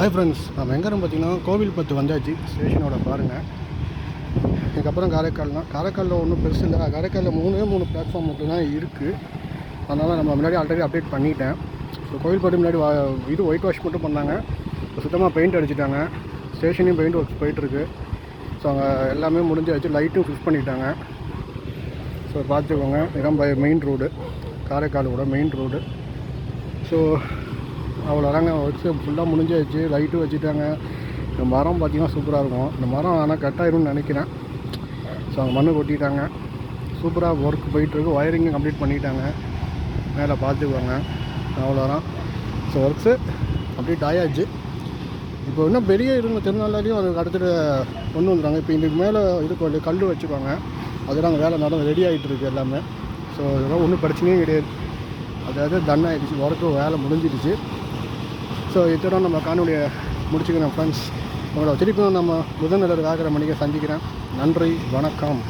Hi friends நம்ம எங்கே பார்த்தீங்கன்னா கோவில் பத்து வந்தாச்சு. ஸ்டேஷனோட பாருங்கள் இதுக்கப்புறம் காரைக்கால்னா காரைக்காலில் ஒன்றும் பெருசு இல்லை. காரைக்காலில் மூணே மூணு பிளாட்ஃபார்ம் மட்டும்தான் இருக்குது அதனால் நம்ம முன்னாடி ஆல்ரெடி அப்டேட் பண்ணிட்டேன். ஸோ கோவில் பட்டு முன்னாடி வா இது ஒயிட் வாஷ் மட்டும் பண்ணாங்க. இப்போ சுத்தமாக பெயிண்ட் அடிச்சிட்டாங்க. ஸ்டேஷனையும் பெயிண்ட் ஒர்க்ஸ் போயிட்டுருக்கு. ஸோ அங்கே எல்லாமே முடிஞ்சாச்சு. லைட்டும் ஃபிக்ஸ் பண்ணிட்டாங்க. ஸோ பார்த்துக்கோங்க. இதான் மெயின் ரோடு காரைக்காலோட மெயின் ரோடு ஸோ அவ்வளோதாங்க வச்சு ஃபுல்லாக முடிஞ்சாச்சு. லைட்டும் வச்சுட்டாங்க. இந்த மரம் பார்த்திங்கன்னா சூப்பராக இருக்கும். இந்த மரம் ஆனால் கட் ஆயிரும்னு நினைக்கிறேன். ஸோ அவங்க மண்ணு கொட்டிட்டாங்க. சூப்பராக ஒர்க் போயிட்டுருக்கு. ஒயரிங்கும் கம்ப்ளீட் பண்ணிட்டாங்க. மேலே பார்த்துக்குவாங்க அவ்வளோதான். ஸோ ஒர்க்ஸு கம்ப்ளீட் ஆயாச்சு. இப்போ இன்னும் பெரிய இருந்த திருநாள்லையும் அதுக்கு அடுத்துட்டு கொண்டு வந்துடுறாங்க. இப்போ இதுக்கு மேலே இது கல் வச்சுக்குவாங்க அதெல்லாம் அங்கே வேலை நடந்து ரெடி ஆகிட்டு இருக்கு எல்லாமே. ஸோ இதெல்லாம் ஒன்றும் பிரச்சனையே கிடையாது. அதாவது டன் ஆகிடுச்சு ஒர்க்கு வேலை முடிஞ்சிடுச்சு. ஸோ இத்தோட நம்ம காணொலியை முடிச்சுக்கிறேன் ஃப்ரெண்ட்ஸ் உங்களோட திருப்பியும் நம்ம புதன் நிலர் வேகிற மணிக்கு சந்திக்கிறேன். நன்றி வணக்கம்.